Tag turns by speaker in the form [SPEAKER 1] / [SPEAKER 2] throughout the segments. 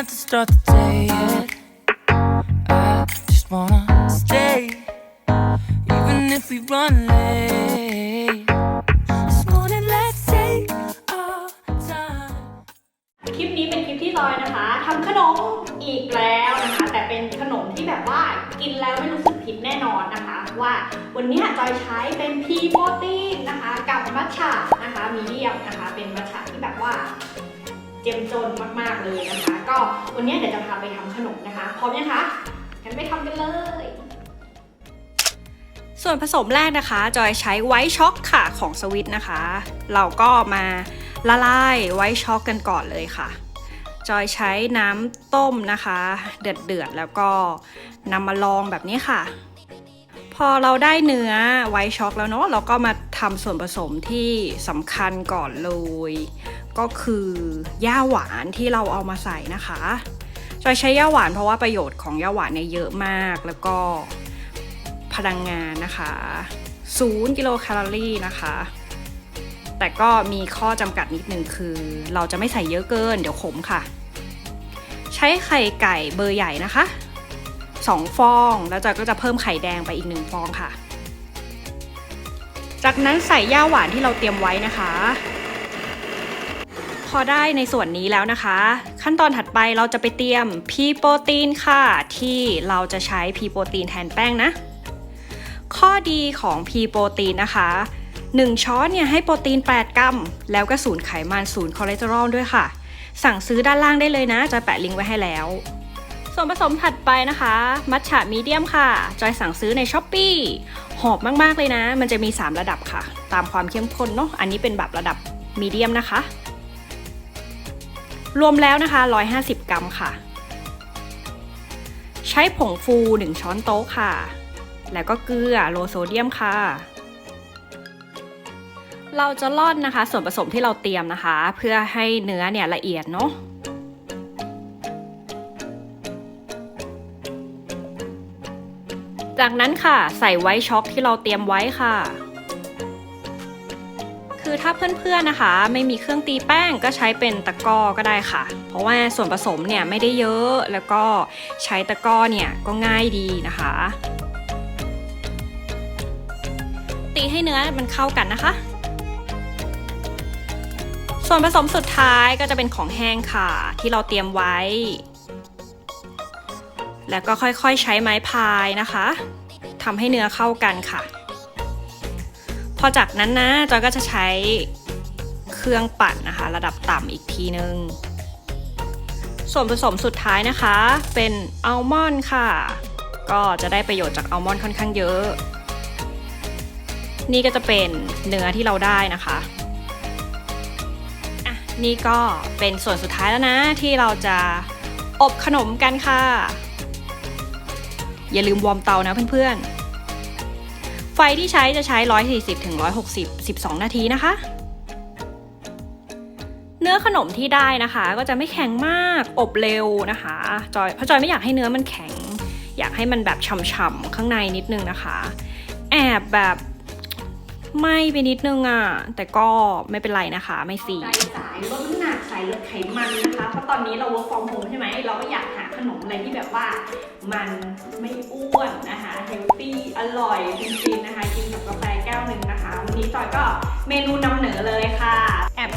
[SPEAKER 1] have to start the day yet. I just wanna stay, even if we run late. This morning, let's take our time.
[SPEAKER 2] คลิปนี้เป็นคลิปที่ลอยนะคะทำขนมอีกแล้วนะคะ แต่เป็นขนมที่แบบว่ากินแล้วไม่รู้สึกผิดแน่นอนนะคะ ว่าวันนี้จอยใช้เป็นพีโปรตีนนะคะ กับมัทฉะนะคะมีเดียมนะคะ เป็นมัทฉะที่แบบว่า เจ็มจนมากๆเลยนะคะ ก็วันนี้เดี๋ยวจะพาไปทำขนมนะคะ พร้อมยังคะกันไปทำกันเลย ส่วนผสมแรกนะคะ จอยใช้ไวท์ช็อกค่ะของสวิตนะคะ เราก็มาละลายไวท์ช็อกกันก่อนเลยค่ะ จอยใช้น้ำต้มนะคะ เดือดเดือดๆแล้วก็นำมาลองแบบนี้ค่ะ พอเราได้เนื้อไวท์ช็อกแล้วเนาะเราก็มาทำส่วนผสมที่สำคัญก่อนเลย ก็คือย่าหวานที่เราเอามาใส่นะคะจอยใช้ย่าหวานเพราะว่าประโยชน์ของย่าหวานเนี่ยเยอะมากแล้วก็พลังงานนะคะ0กิโลแคลอรี่นะคะ แต่ก็มีข้อจำกัดนิดนึงคือ เราจะไม่ใส่เยอะเกิน เดี๋ยวขมค่ะ ใช้ไข่ไก่เบอร์ใหญ่นะคะ 2 ฟองแล้วจอยก็จะเพิ่มไข่แดงไปอีก 1 ฟองค่ะ จากนั้นใส่ย่าหวานที่เราเตรียมไว้นะคะ พอได้ในส่วนนี้แล้วนะคะ ขั้นตอนถัดไปเราจะไปเตรียมพีโปรตีนค่ะ ที่เราจะใช้พีโปรตีนแทนแป้งนะ ข้อดีของพีโปรตีนนะคะ 1 ช้อนเนี่ยให้โปรตีน 8 กรัม แล้วก็ศูนย์ไขมันศูนย์คอเลสเตอรอลด้วยค่ะ สั่งซื้อด้านล่างได้เลยนะจอยแปะลิงก์ไว้ให้แล้ว ส่วนผสมถัดไปนะคะ มัทฉะมีเดียมค่ะ จอยสั่งซื้อในช้อปปีหอมมาก ๆ เลยนะ มันจะมี 3 ระดับค่ะ ตามความเข้มข้นเนาะอันนี้เป็นแบบระดับมีเดียมนะคะ รวมแล้วนะคะ 150 กรัมค่ะ ใช้ผงฟู 1 ช้อนโต๊ะค่ะ แล้วก็เกลือโลโซเดียมค่ะ เราจะร่อนนะคะ ส่วนผสมที่เราเตรียมนะคะ เพื่อให้เนื้อเนี่ยละเอียดเนาะจากนั้นค่ะ ใส่ไว้ช็อกที่เราเตรียมไว้ค่ะ คือถ้าเพื่อนๆนะคะ ไม่มีเครื่องตีแป้งก็ใช้เป็นตะกร้อก็ได้ค่ะ เพราะว่าส่วนผสมเนี่ยไม่ได้เยอะแล้วก็ใช้ตะกร้อเนี่ยก็ง่ายดีนะคะ ตีให้เนื้อมันเข้ากันนะคะ ส่วนผสมสุดท้ายก็จะเป็นของแห้งค่ะ ที่เราเตรียมไว้ แล้วก็ค่อยๆใช้ไม้พายนะคะทำให้เนื้อเข้ากันค่ะ พอจากนั้นนะจอยก็จะใช้เครื่องปั่นนะคะ ระดับต่ำอีกทีนึง ส่วนผสมสุดท้ายนะคะ เป็นอัลมอนด์ค่ะ ก็จะได้ประโยชน์จากอัลมอนด์ค่อนข้างเยอะ นี่ก็จะเป็นเนื้อที่เราได้นะคะอะนี่ก็เป็นส่วนสุดท้ายแล้วนะที่เราจะอบขนมกันค่ะ อย่าลืมวอร์มเตานะเพื่อนๆ ฟที่ใช้จะใช้ 140ถึง160 12 นาทีนะคะ เนื้อขนมที่ได้นะคะ ก็จะไม่แข็งมากอบเร็วนะคะจอยเพราะจอยไม่อยากให้เนื้อมันแข็ง อยากให้มันแบบฉ่ำๆข้างในนิดนึงนะคะ แอบแบบไหมไปนิดนึงอะ่ะ แต่ก็ไม่เป็นไรนะคะ ไม่ซีสายลดน้ำหนักสายลดไขมันนะคะ เพราะตอนนี้เรา work from home ใช่ไหม เราก็อยากหาขนมอะไรที่แบบว่ามันไม่อ้วนนะคะเฮล อร่อยจริงๆนะคะกินกับกาแฟแก้วหนึ่งนะคะ วันนี้จอยก็เมนูนำเหนือเลยค่ะ แอบ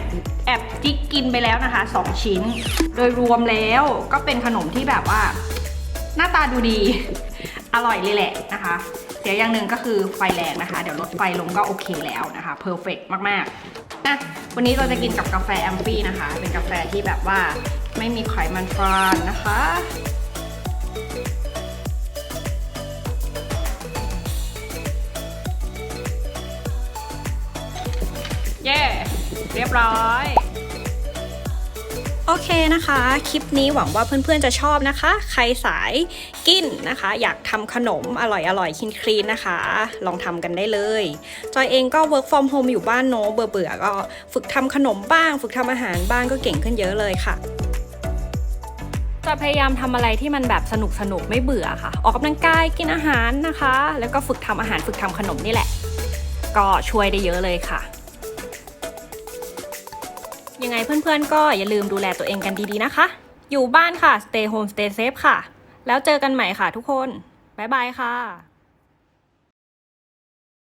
[SPEAKER 2] แอบจิ๊กกินไปแล้วนะคะ 2 ชิ้น โดยรวมแล้วก็เป็นขนมที่แบบว่า หน้าตาดูดี อร่อยเลยแหละนะคะเสียอย่างหนึ่งก็คือไฟแรงนะคะ เดี๋ยวลดไฟลงก็โอเคแล้วนะคะเพอร์เฟกมากๆนะวันนี้เราจะกินกับกาแฟแอมฟี่นะคะ เป็นกาแฟที่แบบว่าไม่มีไขมันทรานนะคะ เรียบร้อย โอเคนะคะ คลิปนี้หวังว่าเพื่อนๆจะชอบนะคะ ใครสายกินนะคะ อยากทำขนมอร่อยๆคินคลีนนะคะ ลองทำกันได้เลย จอยเองก็ work from home อยู่บ้านเนอะเบื่อๆก็ฝึกทำขนมบ้าง ฝึกทำอาหารบ้างก็เก่งขึ้นเยอะเลยค่ะจะพยายามทำอะไรที่มันแบบสนุกสนุกๆไม่เบื่อค่ะ ออกกำลังกายกินอาหารนะคะ แล้วก็ฝึกทำอาหารฝึกทำขนมนี่แหละ ก็ช่วยได้เยอะเลยค่ะ ยังไงเพื่อนๆ ก็อย่าลืมดูแลตัวเองกันดีๆนะคะ อยู่บ้านค่ะ stay home stay safe ค่ะ แล้วเจอกันใหม่ค่ะทุกคน บ๊ายบายค่ะ